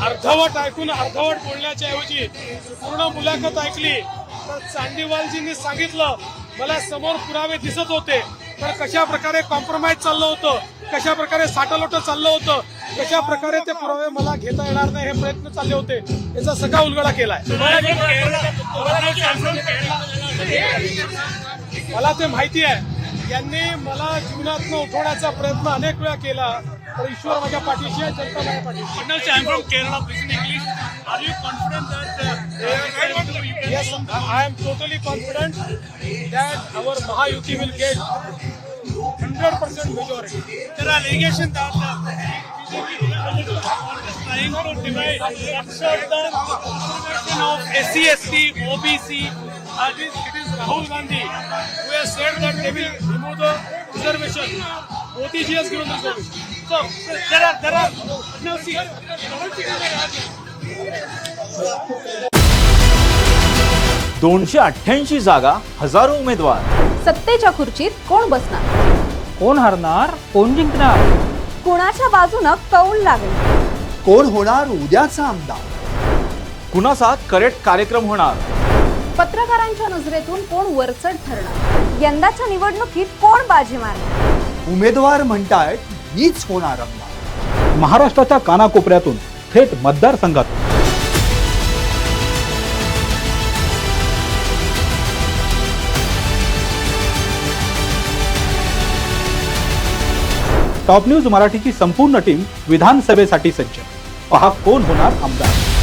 अर्धवट ऐकून अर्धवट बोलण्याच्या ऐवजी पूर्ण मुलाखत ऐकली तर चांदीवालजींनी सांगितलं मला समोर पुरावे दिसत होते तर कशा प्रकारे कॉम्प्रोमाइज चाललं होतं? कशा प्रकारे साठलोट चाललं होतं? कशा प्रकारे ते पुरावे मला घेता येणार नाही? हे प्रयत्न चालले होते. याचा सगळा उलगडा केलाय. मला ते माहिती आहे. यांनी मला जीवनातनं उठवण्याचा प्रयत्न अनेक वेळा केला. तर ईश्वर माझ्या पाठीशी आहे जनता माझ्या पाठीशी Patel I am totally confident that our Mahayuti will get hundred percent majority तर allegation trying to divide of S C S T OBC Uh, it is Rahul Gandhi who has said that they will remove the reservation. Modi ji has given the reservation. So there are there are now see. दोनशे अठ्ठ्याऐंशी जागा हजारो उमेदवार सत्तेच्या खुर्चीत कोण बसणार कोण हरणार कोण जिंकणार कुणाच्या बाजूनं कौल लागणार कोण होणार उद्याचा आमदार कुणाचा करेक्ट कार्यक्रम होणार पत्रकारांच्या नजरेतून कोण वरचढ ठरणार? यंदाच्या निवडणुकीत कोण बाजी मारणार? उमेदवार म्हणतायत मीच होणार महाराष्ट्राच्या कानाकोपऱ्यातून थेट मतदारसंघातून टॉप न्यूज मराठीची संपूर्ण टीम विधानसभेसाठी सज्ज. पहा कोण होणार आमदार.